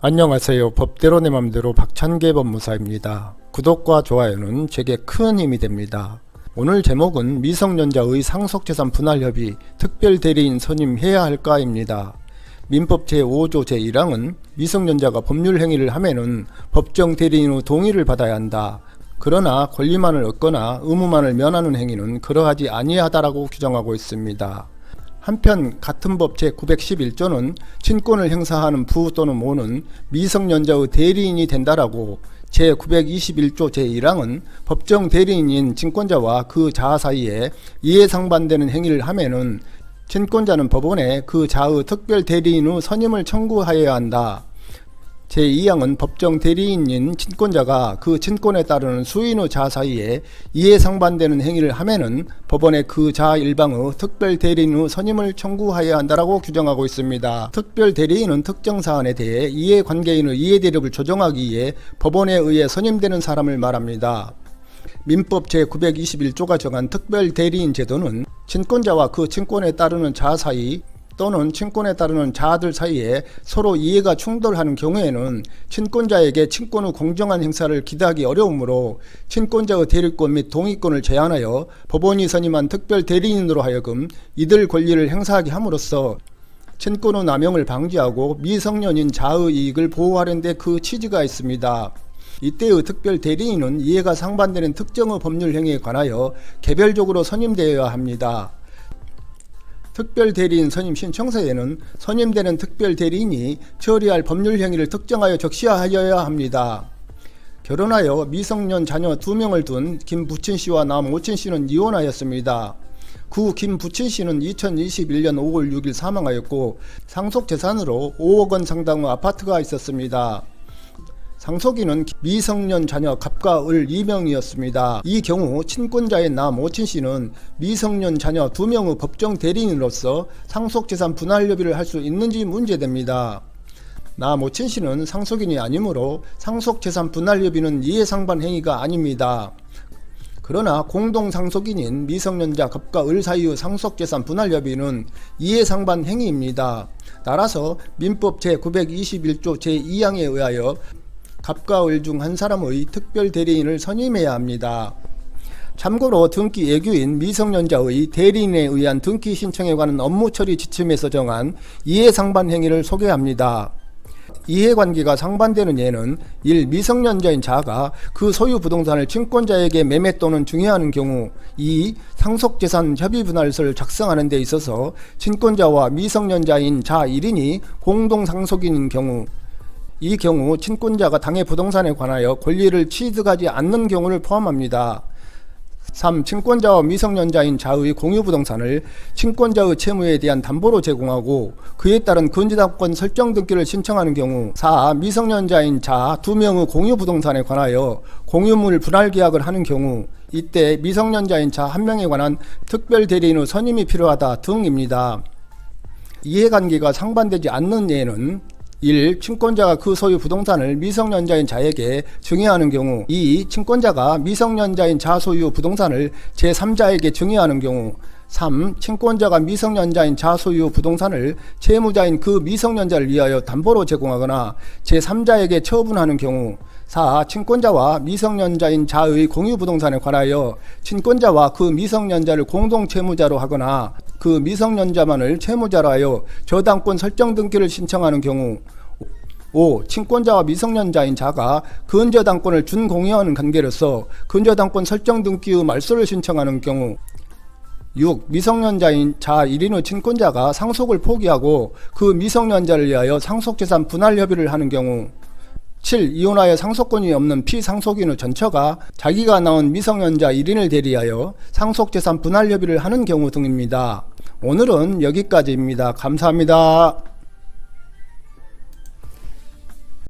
안녕하세요. 법대로 내 맘대로 박찬계 법무사입니다. 구독과 좋아요는 제게 큰 힘이 됩니다. 오늘 제목은 미성년자의 상속재산 분할 협의 특별대리인 선임해야 할까입니다. 민법 제5조 제1항은 미성년자가 법률 행위를 하면은 법정 대리인의 동의를 받아야 한다. 그러나 권리만을 얻거나 의무만을 면하는 행위는 그러하지 아니하다라고 규정하고 있습니다. 한편 같은 법 제911조는 친권을 행사하는 부 또는 모는 미성년자의 대리인이 된다라고 제921조 제1항은 법정 대리인인 친권자와 그 자아 사이에 이해상반되는 행위를 하면은 친권자는 법원에 그 자의 특별 대리인의 선임을 청구하여야 한다. 제2항은 법정 대리인인 친권자가 그 친권에 따르는 수인의 자 사이에 이해 상반되는 행위를 하면은 법원에 그 자 일방의 특별 대리인의 선임을 청구하여야 한다라고 규정하고 있습니다. 특별 대리인은 특정 사안에 대해 이해 관계인의 이해 대립을 조정하기 위해 법원에 의해 선임되는 사람을 말합니다. 민법 제921조가 정한 특별 대리인 제도는 친권자와 그 친권에 따르는 자 사이 또는 친권에 따르는 자들 사이에 서로 이해가 충돌하는 경우에는 친권자에게 친권의 공정한 행사를 기대하기 어려우므로 친권자의 대리권 및 동의권을 제한하여 법원이 선임한 특별 대리인으로 하여금 이들 권리를 행사하게 함으로써 친권의 남용을 방지하고 미성년인 자의 이익을 보호하는 데 그 취지가 있습니다. 이때의 특별 대리인은 이해가 상반되는 특정의 법률 행위에 관하여 개별적으로 선임되어야 합니다. 특별 대리인 선임 신청서에는 선임되는 특별 대리인이 처리할 법률 행위를 특정하여 적시하여야 합니다. 결혼하여 미성년 자녀 두 명을 둔 김부친 씨와 남오친 씨는 이혼하였습니다. 구 김부친 씨는 2021년 5월 6일 사망하였고 상속 재산으로 5억 원 상당의 아파트가 있었습니다. 상속인은 미성년 자녀 갑과 을 2명이었습니다. 이 경우 친권자의 남오친 씨는 미성년 자녀 2명의 법정 대리인으로서 상속재산 분할 협의를 할 수 있는지 문제됩니다. 남오친 씨는 상속인이 아니므로 상속재산 분할 협의는 이해상반 행위가 아닙니다. 그러나 공동상속인인 미성년자 갑과 을 사이의 상속재산 분할 협의는 이해상반 행위입니다. 따라서 민법 제921조 제2항에 의하여 갑과 을 중 한 사람의 특별 대리인을 선임해야 합니다. 참고로 등기 예규인 미성년자의 대리인에 의한 등기 신청에 관한 업무 처리 지침에서 정한 이해상반 행위를 소개합니다. 이해관계가 상반되는 예는 1. 미성년자인 자가 그 소유 부동산을 친권자에게 매매 또는 중개하는 경우 2. 상속재산 협의분할서를 작성하는 데 있어서 친권자와 미성년자인 자 1인이 공동상속인인 경우 이 경우 친권자가 당해 부동산에 관하여 권리를 취득하지 않는 경우를 포함합니다. 3. 친권자와 미성년자인 자의 공유 부동산을 친권자의 채무에 대한 담보로 제공하고 그에 따른 근저당권 설정 등기를 신청하는 경우 4. 미성년자인 자 2명의 공유 부동산에 관하여 공유물 분할 계약을 하는 경우 이때 미성년자인 자 1명에 관한 특별 대리인의 선임이 필요하다 등입니다. 이해관계가 상반되지 않는 예는 1. 친권자가 그 소유 부동산을 미성년자인 자에게 증여하는 경우 2. 친권자가 미성년자인 자 소유 부동산을 제3자에게 증여하는 경우 3. 친권자가 미성년자인 자 소유 부동산을 채무자인 그 미성년자를 위하여 담보로 제공하거나 제3자에게 처분하는 경우 4. 친권자와 미성년자인 자의 공유 부동산에 관하여 친권자와 그 미성년자를 공동 채무자로 하거나 그 미성년자만을 채무자로 하여 저당권 설정 등기를 신청하는 경우 5. 친권자와 미성년자인 자가 근저당권을 준공유하는 관계로서 근저당권 설정 등기의 말소를 신청하는 경우 6. 미성년자인 자 1인의 친권자가 상속을 포기하고 그 미성년자를 위하여 상속재산 분할 협의를 하는 경우 7. 이혼하여 상속권이 없는 피상속인의 전처가 자기가 낳은 미성년자 1인을 대리하여 상속재산 분할 협의를 하는 경우 등입니다. 오늘은 여기까지입니다. 감사합니다.